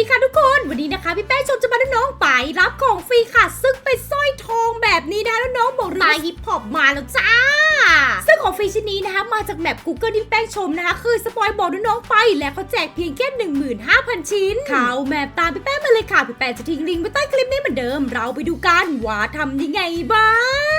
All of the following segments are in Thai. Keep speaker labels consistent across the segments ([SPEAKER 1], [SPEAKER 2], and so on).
[SPEAKER 1] ดีค่ะทุกคน วันนี้นะคะพี่แป้งชมจะมาน้องๆไปรับของฟรีค่ะ ซึ่งเป็นสร้อยทองแบบนี้นะน้องๆบอกเลยว่าฮิปฮอปมาแล้วจ้า ซึ่งของฟรีชิ้นนี้นะคะมาจากแมป Google ที่พี่แป้งชมนะคะ คือสปอยบอกน้องๆไป และเขาแจกเพียงแค่15,000 ชิ้นเข้าแมปตามพี่แป้งมาเลยค่ะพี่แป้งจะทิ้งลิงก์ไว้ใต้คลิปนี้เหมือนเดิม เราไปดูกันว่าทำยังไงบ้า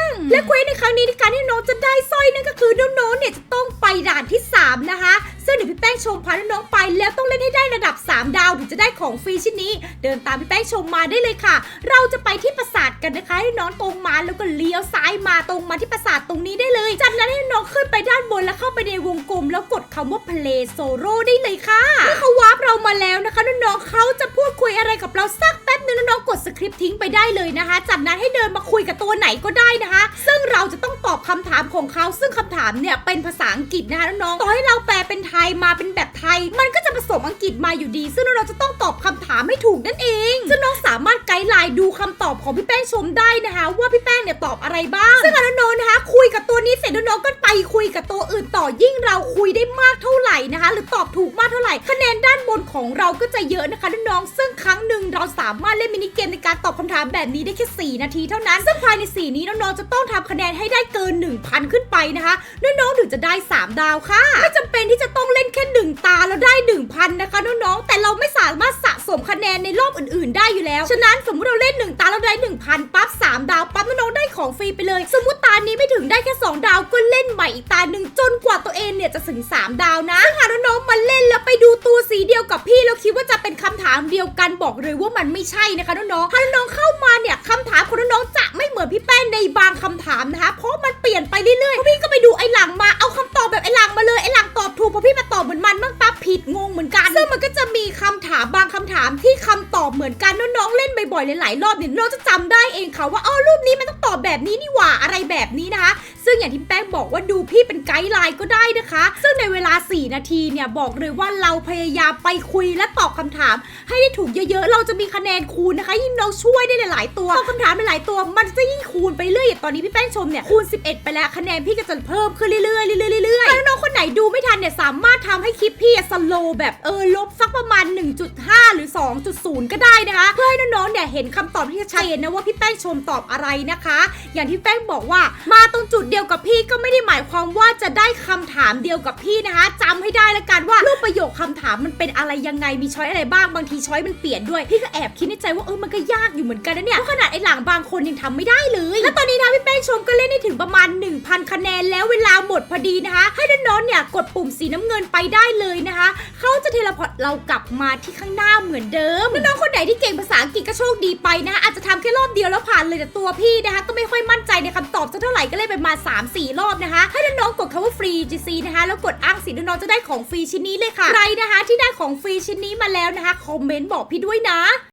[SPEAKER 1] ง และเควสในครั้งนี้ในการที่น้องจะได้สร้อยนั่นก็คือน้องๆเนี่ยจะต้องไป ด่านที่ 3 นะคะ ซึ่งเดี๋ยวพี่แป้งชมพาน้องๆไป แล้วต้องเล่นให้ได้ระดับ 3 ดาวถึงจะได้ของฟรีชิ้นนี้ เดินตามพี่แป้งชมมาได้เลยค่ะ เราจะไปที่ปราสาทกันนะคะ ให้น้องตรงมาแล้วก็เลี้ยวซ้ายมาตรงมาที่ปราสาทตรงนี้ได้เลย จากนั้นให้น้องขึ้นไปด้านบนแล้วเข้าไปในวงกลม แล้วกดคำว่า play solo ได้เลยค่ะเมื่อเขาวาร์ปเรามาแล้วนะคะน้องๆเขาจะพูดคุยอะไรกับเราสัก น้องๆกดสคริปต์ทิ้งไปได้เลยนะคะ จากนั้นให้เดินมาคุยกับตัวไหนก็ได้นะคะ ซึ่งเราจะต้องตอบคำถามของเขา ซึ่งคำถามเนี่ยเป็นภาษาอังกฤษนะคะน้องๆต่อให้เราแปลเป็นไทยมาเป็นแบบไทย มันก็จะผสมอังกฤษมาอยู่ดี ซึ่งน้องๆจะต้องตอบคำถามให้ถูกนั่นเอง ซึ่งน้องสามารถไกด์ไลน์ดูคำตอบของพี่แป้งชมได้นะคะ ว่าพี่แป้งเนี่ยตอบอะไรบ้าง ซึ่งน้องๆนะคะ คุยกับ ยิ่งเราคุยได้มากเท่าไหร่นะคะ หรือตอบถูกมากเท่าไหร่คะแนนด้านบนของเราก็จะเยอะนะคะน้องๆซึ่งครั้งหนึ่งเราสามารถเล่นมินิเกมในการตอบคำถามแบบนี้ได้แค่ 4 นาทีเท่านั้น ซึ่งภายใน 4 นี้น้องๆจะต้องทำคะแนนให้ได้เกิน 1,000 ขึ้นไปนะคะน้องๆถึงจะได้ 3 ดาวค่ะไม่จำเป็นที่จะต้องเล่นแค่ 1 ตาแล้วได้ 1,000 นะคะน้อง นนในรอบอื่นๆ ได้อยู่แล้ว ฉะนั้นสมมติเราเล่น 1 ตาแล้วได้ 1,000 ปั๊บ 3 ดาวปั๊บน้องได้ของฟรีไปเลย สมมติตานี้ไม่ถึงได้แค่ 2 ดาวก็เล่นใหม่อีกตาหนึ่งจนกว่าตัวเองเนี่ยจะถึง 3 ดาวนะซึ่งหาน้องๆมาเล่นแล้วไปดูตัวสีเดียวกับพี่แล้วคิดว่าจะเป็นคำถามเดียวกันบอกเลยว่ามันไม่ใช่นะคะน้องๆถ้าน้องเข้ามาเนี่ยคำถามของน้องๆจะไม่เหมือนพี่แป้งในบางคำถามนะคะเพราะมันเปลี่ยนไปเรื่อยๆพี่ก็ไปดูไอ้หลังมาเอาคำตอบแบบไอ้หลังมาเลยไอ้หลังตอบถูกพอพี่มาตอบเหมือนมันบ้างปั๊บผิดงงเหมือนกัน ซึ่งมันก็จะมีคำถามบางคำถามที่คำตอบเหมือนกันน้องๆเล่นบ่อยๆหลายๆรอบเนี่ยน้องจะจำได้เองค่ะว่าอ๋อรูปนี้มันต้องตอบแบบนี้นี่หว่าอะไรแบบนี้นะคะซึ่งอย่างที่แป้งบอกว่าดูพี่เป็นไกด์ไลน์ก็ได้นะคะ ซึ่งในเวลา 4 นาทีเนี่ยบอกเลยว่าเราพยายามไปคุยและตอบคำถาม ให้ได้ถูกเยอะๆ เราจะมีคะแนนคูณนะคะ ยิ่งเราช่วยได้หลายๆตัวตอบคำถามหลายๆตัว มันจะยิ่งคูณไปเรื่อยอย่างตอนนี้พี่แป้งชมเนี่ยคูณ 11 ไปแล้วคะแนนพี่ก็จะเพิ่มขึ้นเรื่อยๆเรื่อยๆเรื่อยๆถ้าน้องๆคนไหนดูไม่ทันเนี่ยสามารถทำให้คลิปพี่สโลแบบเออลบสักประมาณ 1.5 หรือ 2.0 ก็ได้นะคะ เพื่อให้น้องๆเนี่ยเห็นคำตอบที่ชัดเจนนะว่าพี่แป้งชมตอบอะไรนะคะ อย่างที่แป้งบอกว่า มาตรงจุดเดียวกับพี่ก็ไม่ได้หมายความว่าจะได้คำถามามเดียวกับพี่นะคะจำให้ได้ละกันว่ารูปประโยคคำถามมันเป็นอะไรยังไงมีช้อยอะไรบ้างบางทีช้อยมันเปลี่ยนด้วยพี่ก็แอบคิดในใจว่าเออมันก็ยากอยู่เหมือนกันนะเนี่ยขนาดไอ้หลังบางคนยังทำไม่ได้เลย แล้วตอนนี้นะพี่แป้งชมก็เล่นได้ถึงประมาณ 1,000 คะแนนแล้วเวลาหมดพอดีนะคะ ให้น้องๆเนี่ยกดปุ่มสีน้ำเงินไปได้เลยนะคะเขาจะเทเลพอร์ตเรากลับมาที่ข้างหน้าเหมือนเดิมน้องๆคนไหนที่เก่งภาษาอังกฤษก็โชคดีไปนะ อาจจะทำแค่รอบเดียวแล้วผ่านเลยแต่ตัวพี่นะคะ ก็ไม่ค่อยมั่นใจในคำตอบสักเท่าไหร่ก็เลยไปมา 3 4 รอบนะคะ ให้น้องๆกดคำว่าฟรี GC นะคะแล้วกดอ้างสิทธิ์น้องๆจะได้ของฟรีชิ้นนี้เลยค่ะ ใครนะคะที่ได้ของฟรีชิ้นนี้มาแล้วนะคะคอมเมนต์บอกพี่ด้วยนะ